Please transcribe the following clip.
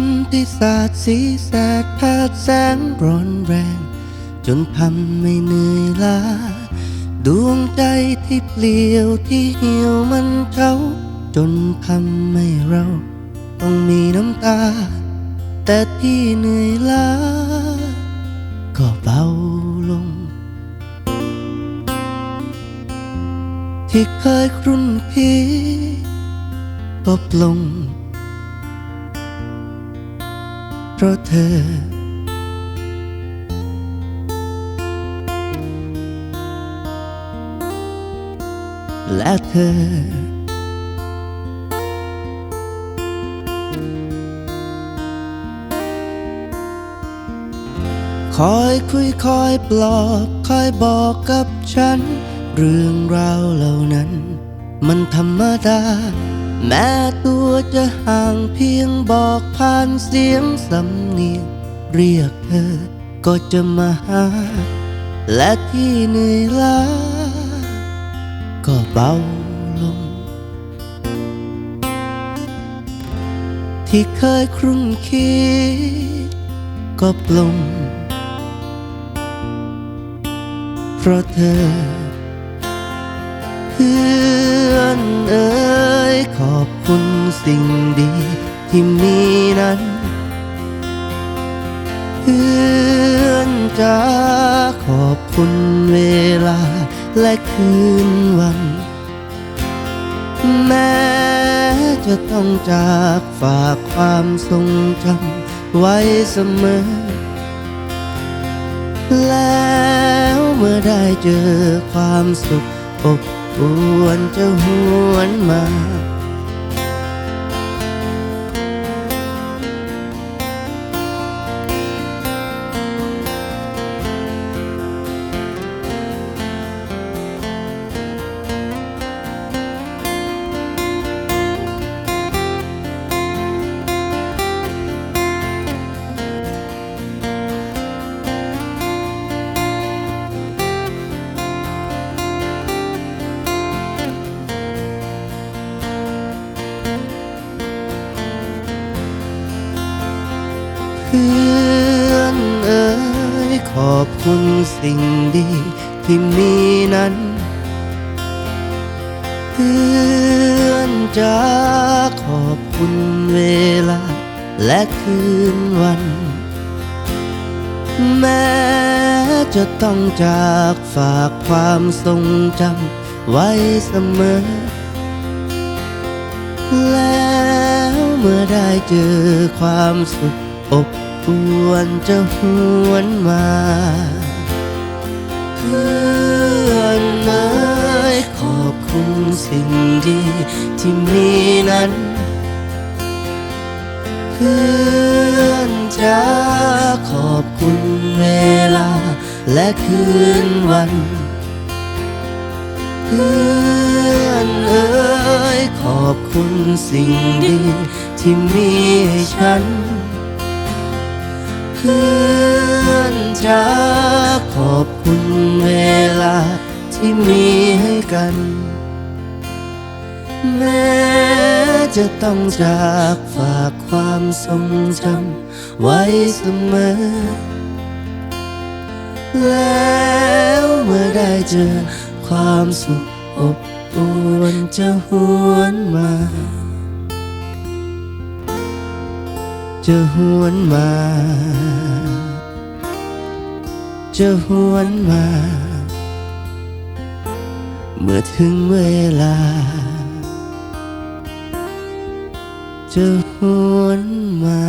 ันที่สาดสีแสดแผดแสงร้อนแรง จนทำให้เหนื่อยล้า ดวงใจที่เปลี่ยวที่เหี่ยวมันเฉาจนทำให้เรา ต้องมีน้ำตา แต่ที่เหนื่อยล้า ก็เบาลง ที่เคยครุ่นคิดก็ปลง เพราะเธอ และเธอ คอยคุยคอยปลอบคอยบอกกับฉัน เรื่องราวเหล่านั้น มันธรรมดา แม้ตัวจะห่างเพียงบอกผ่านเสียงสำเนียงเรียกเธอก็จะมาหา และที่เหนื่อยล้าก็เบาลง ที่เคยครุ่นคิดก็ปลงเพราะเธอ พื่อนเอ๋ยขอบคุณสิ่งดีที่มีนั้น เพื่อนจะขอบคุณเวลาและคืนวัน แม้จะต้องจากฝากความทรงจำไว้เสมอ แล้วเมื่อได้เจอความสุขอบ อวนจะหวนมา อบคุณสิ่งดีที่มีนั้น เพื่อนจะขอบคุณเวลา และคืนวัน แม้จะต้องจากฝากความทรงจำไว้เสมอ แล้วเมื่อได้เจอความสุข อบอวนจะหวนมา เพื่อนเอ๋ยขอบคุณสิ่งดีที่มีนั้น เพื่อนจะขอบคุณเวลาและคืนวัน เพื่อนเอ๋ยขอบคุณสิ่งดีที่มีให้ฉัน เพื่อนจะขอบคุณเวลาที่มีให้กัน แม้จะต้องจากฝากความทรงจำไว้เสมอ แล้วเมื่อได้เจอความสุขอบอวนจะหวนมา จะหวนมา จะหวนมา เมื่อถึงเวลา จะหวนมา